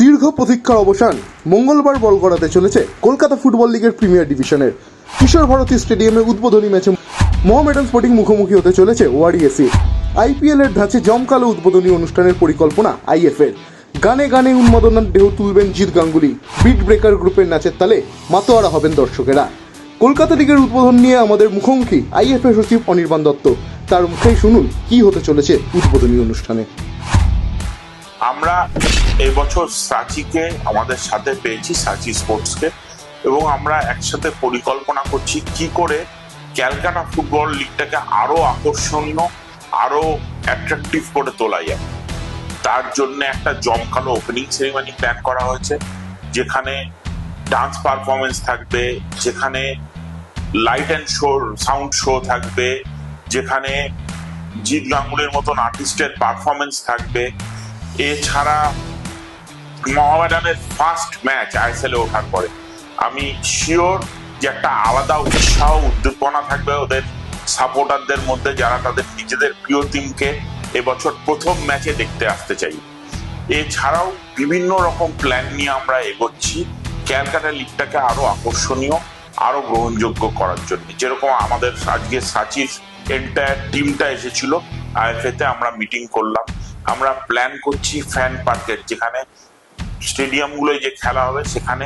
দীর্ঘ প্রতীক্ষার অবসান মঙ্গলবার বল গড়াতে চলেছে কলকাতা ফুটবল লিগের প্রিমিয়ার ডিভিশনের। কিশোর ভারতী স্টেডিয়ামে উদ্বোধনী ম্যাচে মোহামেডান স্পোর্টিং মুখোমুখি হতে চলেছে ওয়ারিএসি আইপিএল এর ধাঁচে জমকালো উদ্বোধনী অনুষ্ঠানের পরিকল্পনা আইএফ এর গানে গানে উন্মাদনার ঢেউ তুলবেন জিৎ গাঙ্গুলি। বিট ব্রেকার গ্রুপের নাচের তালে মাতোয়ারা হবেন দর্শকেরা। কলকাতা লিগের উদ্বোধন নিয়ে আমাদের মুখোমুখি আইএফএ সচিব অনির্বাণ দত্ত। তার মুখেই শুনুন কি হতে চলেছে উদ্বোধনী অনুষ্ঠানে। আমরা এবছর সাচিকে, আমাদের সাথে পেয়েছি সাচি স্পোর্টসকে, এবং আমরা একসাথে পরিকল্পনা করছি কি করে ক্যালকাটা ফুটবল লিগটাকে আরও আকর্ষণীয়, আরও অ্যাট্রাকটিভ করে তোলা যায়। তার জন্য একটা জমকালো ওপেনিং সেরিমনি প্ল্যান করা হয়েছে, যেখানে ডান্স পারফরমেন্স থাকবে, যেখানে light and show sound show থাকবে, যেখানে জিৎ গাঙ্গুলির মতন আর্টিস্টের পারফরমেন্স থাকবে। এছাড়া মোহামেডানের ফার্স্ট ম্যাচ আইএসএলে ওঠার পরে। আমি শিওর যে একটা আলাদা উৎসাহ, উদ্দীপনা থাকবে ওদের সাপোর্টারদের মধ্যে যারা তাদের নিজেদের প্রিয় টিমকে এবছর প্রথম ম্যাচে দেখতে আসতে চাই। এছাড়াও বিভিন্ন রকম প্ল্যান নিয়ে আমরা এগোচ্ছি। ক্যালকাটা লিগটাকে আরও আকর্ষণীয়, আরও গ্রহণযোগ্য করার জন্য। যেরকম আমাদের আজকে সাচির এন্টায়ার টিমটা এসেছিল আইএফএ তে আমরা মিটিং করলাম। আমরা প্ল্যান করছি ফ্যান পার্কের যেখানে স্টেডিয়ামগুলোয় যে খেলা হবে, সেখানে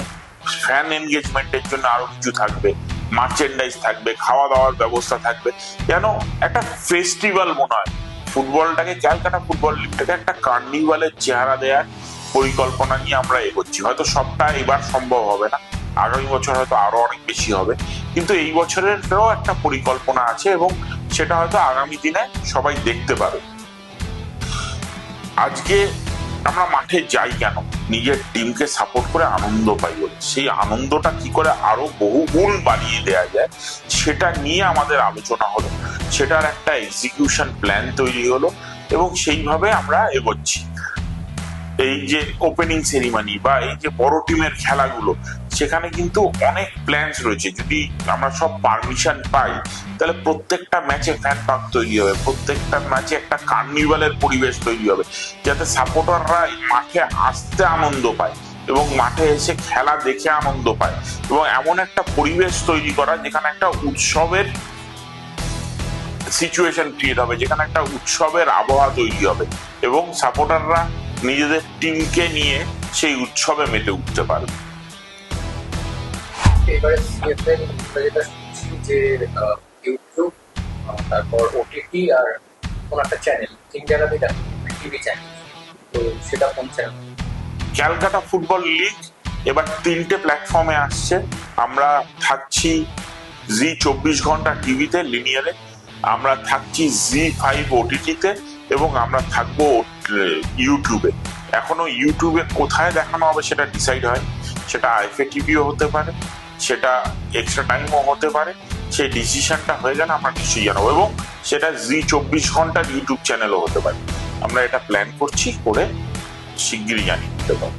ফ্যান এনগেজমেন্টের জন্য আরও কিছু থাকবে মার্চেন্ডাইজ থাকবে খাওয়া দাওয়ার ব্যবস্থা থাকবে। যেন একটা ফেস্টিভ্যাল মনে হয়। ফুটবলটাকে ক্যালকাটা ফুটবল লিগটাকে একটা কার্নিভালের চেহারা দেওয়ার পরিকল্পনা নিয়ে আমরা এগোচ্ছি। হয়তো সবটা এবার সম্ভব হবে না, আগামী বছর হয়তো আরও অনেক বেশি হবে। কিন্তু এই বছরেরও একটা পরিকল্পনা আছে এবং সেটা হয়তো আগামী দিনে সবাই দেখতে পাবে। আজকে আমরা মাঠে যাই কেন? নিজের টিমকে সাপোর্ট করে আনন্দ পাই সেই আনন্দটা কি করে আরও বহুগুণ বাড়িয়ে দেওয়া যায়, সেটা নিয়ে আমাদের আলোচনা হলো। সেটার একটা এক্সিকিউশন প্ল্যান তৈরি হলো এবং সেইভাবে আমরা এগোচ্ছি। এই যে ওপেনিং সেরিমানি বা এই যে বড় টিমের খেলাগুলো সেখানে কিন্তু অনেক প্ল্যানস রয়েছে। যদি আমরা সব পারমিশন পাই, তাহলে প্রত্যেকটা ম্যাচে ফ্যান পার্ক তৈরি হবে। প্রত্যেকটা ম্যাচে একটা কার্নিভালের পরিবেশ তৈরি হবে। যাতে সাপোর্টাররা মাঠে আসতে আনন্দ পায় এবং মাঠে এসে খেলা দেখে আনন্দ পায় এবং এমন একটা পরিবেশ তৈরি করা যেখানে একটা উৎসবের সিচুয়েশন ক্রিয়েট হবে, যেখানে একটা উৎসবের আবহাওয়া তৈরি হবে এবং সাপোর্টাররা নিজেদের টিমকে নিয়ে সেই উৎসবে মেতে উঠতে পারবে। এবারে যেটা যে ইউটিউব তারপর আর একটা চ্যানেল দেখো টিভি চ্যানেল তো সেটা ক্যালকাটা ফুটবল লিগ এবার তিনটে প্ল্যাটফর্মে আসছে। আমরা থাকছি জি চব্বিশ ঘণ্টা টিভিতে লিনিয়ারে আমরা থাকছি জি ফাইভ ওটিটিতে এবং আমরা থাকব ইউটিউবে এখনও ইউটিউবে কোথায় দেখানো হবে সেটা ডিসাইড হয়। সেটা আইফে টিভিও হতে পারে। সেটা এক্সট্রা টাইমও হতে পারে, সেই ডিসিশনটা হয়ে গেলে আমরা নিশ্চয়ই জানাব এবং সেটা জি চব্বিশ ঘণ্টার ইউটিউব চ্যানেলও হতে পারে। আমরা এটা প্ল্যান করছি করে শিগগিরই জানিয়ে দিতে পারব।